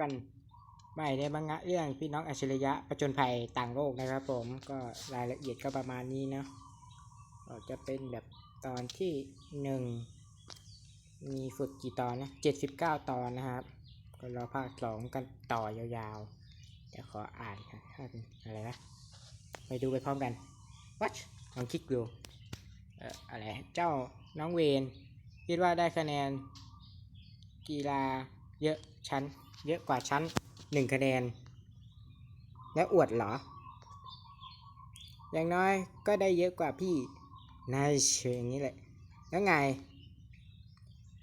กันใหม่ในมังงะเรื่องพี่น้องอัจฉริยะประจนภัยต่างโลกนะครับผมก็รายละเอียดก็ประมาณนี้เนาะก็จะเป็นแบบตอนที่หนึ่งมีฝึกกี่ตอนนะเจ็ดสิบเก้าตอนนะครับ ก็รอภาคสองกันต่อยาวๆเดี๋ยวขออ่านครับอะไรนะไปดูไปพร้อมกัน watch ลองคลิกดูเอ่ออะไรเจ้าน้องเวนคิดว่าได้คะแนนกีฬา เยอะชั้น เยอะกว่าชั้นหนึ่งคะแนน แล้วอวดเหรอ อย่างน้อยก็ได้เยอะกว่าพี่นายเชื่อย่างนี้แหละ แล้วไง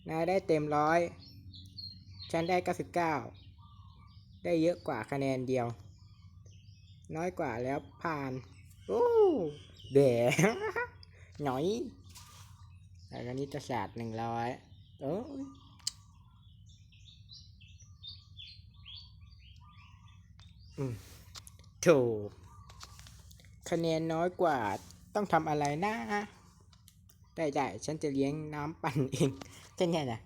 นายได้เต็มร้อยฉันได้เก้าสิบเก้าได้เยอะกว่าคะแนนเดียว น้อยกว่าแล้วผ่านโอ้เด๋หน่อยแล้วก็นิตศาสตร์หนึ่งร้อยโอ้ยอืม ถูก คะแนนน้อยกว่าต้องทำอะไรนะ ได้ได้ฉันจะเลี้ยงน้ำปั่นเองแค่นี้นะ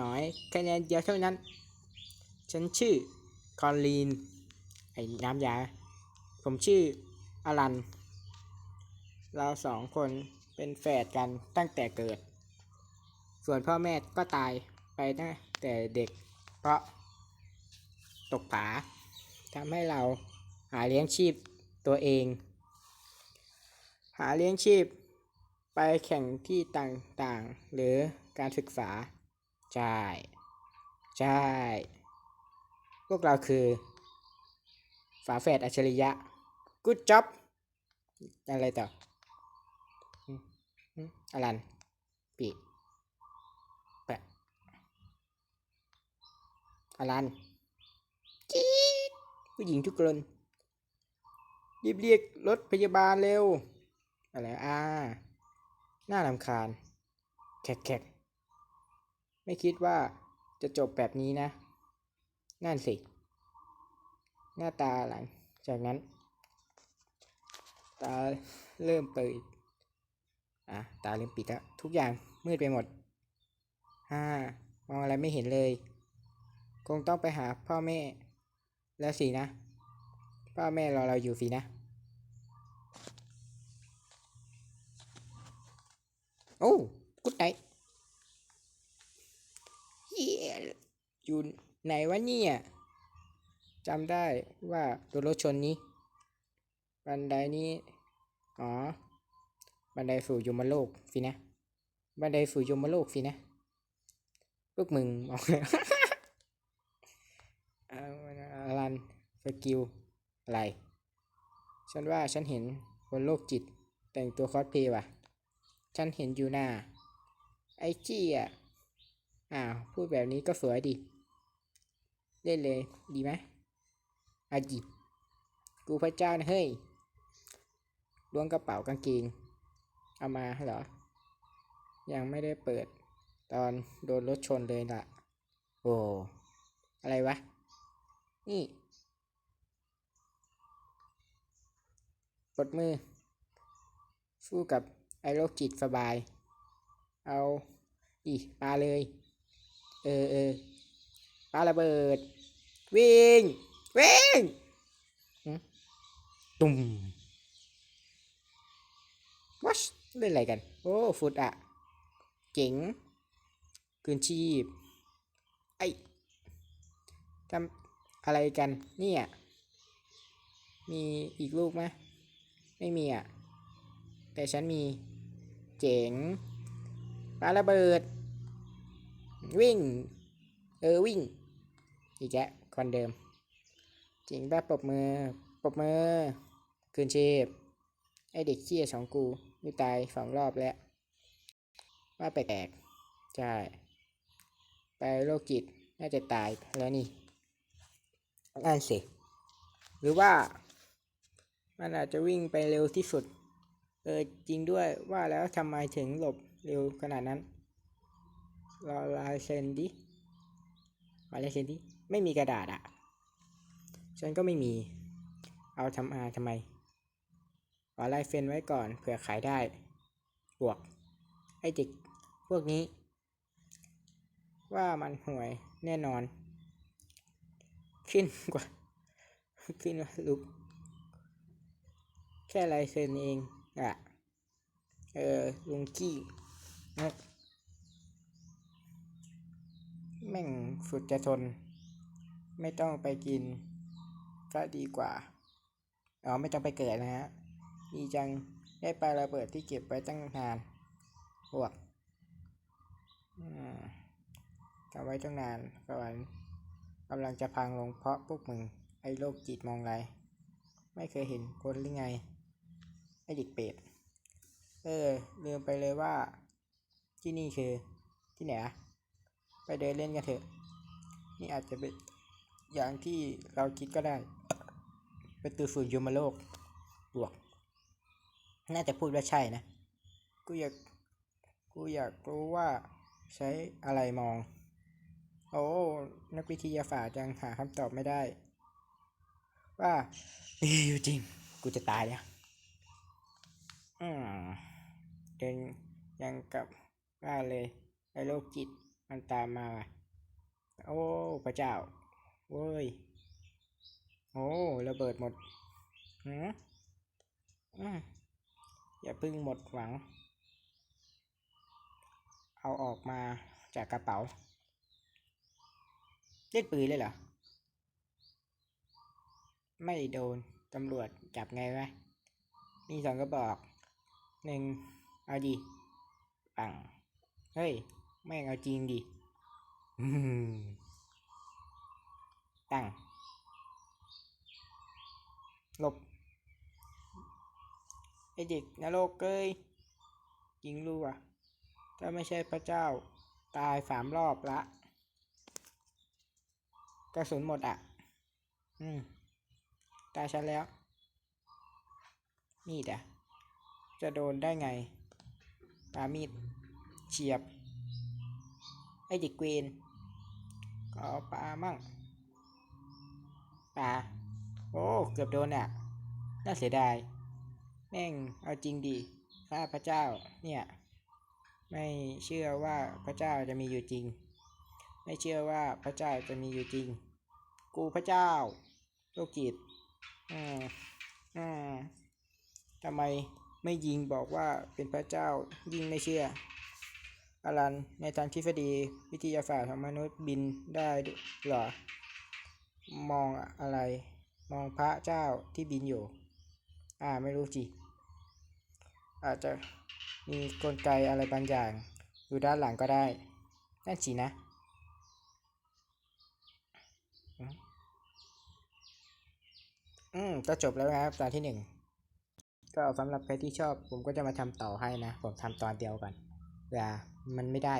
น้อยคะแนนเดียวเท่านั้น ฉันชื่อคอนลีน ไอ้น้ำยา ผมชื่ออลัน เราสองคนเป็นแฝดกันตั้งแต่เกิด ส่วนพ่อแม่ก็ตายไปตั้งแต่เด็ก เพราะ ตกผาทำให้เราหาเลี้ยงชีพตัวเอง หาเลี้ยงชีพไปแข่งที่ต่างๆ หรือการศึกษา ใช่ ใช่ พวกเราคือ ฝาแฝดอัจฉริยะ good job อะไรต่ออืมอืมอลันปีแปะอลัน จี๊ดผู้หญิงทุกคนรีบเรียกรถพยาบาลเร็ว อะไรอ่าน่ารำคาญ แขกๆไม่คิดว่าจะจบแบบนี้นะ นั่นสิ หน้าตาหลัง จากนั้น ตาเริ่มเปิดอะ ตาเริ่มปิดแล้วทุกอย่างมืดไปหมดฮ่ามองอะไรไม่เห็นเลย คงต้องไปหาพ่อแม่ แล้วสินะพ่อแม่รอเราอยู่สินะ โอ้กุดไนเฮียอยู่ไหนวะเนี่ยจำได้ว่าโดนรถชนนี้ บันไดนี้ อ๋อ บันไดสู่ยมโลกสินะ บันไดสู่ยมโลกสินะ พวกมึงมอง เอาอลัน สกิลอะไร ฉันว่าฉันเห็นคนโรคจิตแต่งตัวคอสเพลย์ว่ะ ฉันเห็นอยู่หน้า ไอ้จี้อะ อ้าว พูดแบบนี้ก็สวยดิ เล่นเลยดีไหมอาจิกูพระเจ้านะเฮ้ยล้วงกระเป๋ากางเกง เอามาเหรอ ยังไม่ได้เปิด ตอนโดนรถชนเลยล่ะ โอ้ อะไรวะ นี่ ปลดมือ สู้กับไอโรคจิตสบาย เอาอีปาเลย เออเออปาระเบิด วิ่ง วิ่งตุ่มวัชเล่นอะไรกัน โอ้ฟุตอะ เจ๋งคืนชีพ ไอทำอะไรกัน เนี่ย มีอีกลูกไหม ไม่มีอะ แต่ฉันมี เจ๋งปาระเบิด วิ่ง เออวิ่ง อีกแกคนเดิม จริงป่ะปรบมือปรบมือ คืนชีพ ไอเด็กเชี่ยสองกูไม่ตายสองรอบแล้ว ว่าแปลกใช่ ไปโรคจิต น่าจะตายแล้วนี่นั่นสิ หรือว่า มันอาจจะวิ่งไปเร็วที่สุด เออจริงด้วยว่าแล้วทำไมถึงหลบเร็วขนาดนั้น รอลายเซ็นดิลายเซ็นดิ ไม่มีกระดาษอะฉันก็ไม่มี เอาทำอาทำไม ขอลายเซ็นไว้ก่อนเผื่อขายได้ บวก ไอ้เด็กพวกนี้ ว่ามันห่วยแน่นอน ขึ้นกว่า ขึ้นว่าลุก แค่ลายเซ็นเองอะ เออลุงกี้นะแม่งสุดจะทน ไม่ต้องไปกิน ก็ดีกว่า อ๋อ ไม่ต้องไปเกิดนะฮะ ดีจัง ได้ปลาระเบิดที่เก็บไว้ตั้งนานพวกอืมกำไว้ตั้งนานสวรรค์กำลังจะพังลงเพราะพวกมึง ไอ้โรคจิตมองไร ไม่เคยเห็นคนหรือไง ไอเด็กเป็ดเออลืมไปเลยว่า ที่นี่คือ ที่ไหนอะไปเดินเล่นกันเถอะ นี่อาจจะเป็นอย่างที่เราคิดก็ได้ประตูสู่ยมโลกบวก น่าจะพูดว่าใช่นะ กูอยาก กูอยากรู้ว่าใช้อะไรมอง โอ้ นักวิทยาศาสตร์ยังหาคำตอบไม่ได้ ว่ามีอยู่จริง กูจะตายแล้ว อืมเดินยังกับว่าเลยไอ้โรคจิตมันตามมาโอ้พระเจ้าโว้ยโอ้ระเบิดหมดหืมอืมอย่าพึ่งหมดหวัง เอาออกมาจากกระเป๋าเล่นปืนเลยเหรอ ไม่โดน ตำรวจจับไงวะ มีสองกระบอก หนึ่งเอาดีปัง เฮ้ย แม่งเอาจริงดิตั้งหลบไอเด็กนรกเกยยิงรู้อะถ้าไม่ใช่พระเจ้า ตายสามรอบละ กระสุนหมดอะ อืม ตายฉันแล้วมีดอะ จะโดนได้ไงปามีดเฉียบ ไอเด็กเกวนก็ปามั่งปาโอ้ เกือบโดนอะ น่าเสียดาย แม่ง เอาจริงดิข้าพระเจ้าเนี่ย ไม่เชื่อว่าพระเจ้าจะมีอยู่จริง ไม่เชื่อว่าพระเจ้าจะมีอยู่จริง กูพระเจ้าโลกจิตอืมอืมทำไม ไม่ยิงบอกว่าเป็นพระเจ้ายิงไม่เชื่ออลันในทางทฤษฎีวิทยาศาสตร์ของมนุษย์บินได้หรอ มองอะไร มองพระเจ้าที่บินอยู่ อ่าไม่รู้จิอาจจะมีกลไกอะไรบางอย่าง อยู่ด้านหลังก็ได้นั่นสินะ อืมก็จบแล้วนะครับตอนที่หนึ่ง ก็สำหรับใครที่ชอบผมก็จะมาทำต่อให้นะ ผมทำตอนเดียวกันเวลามันไม่ได้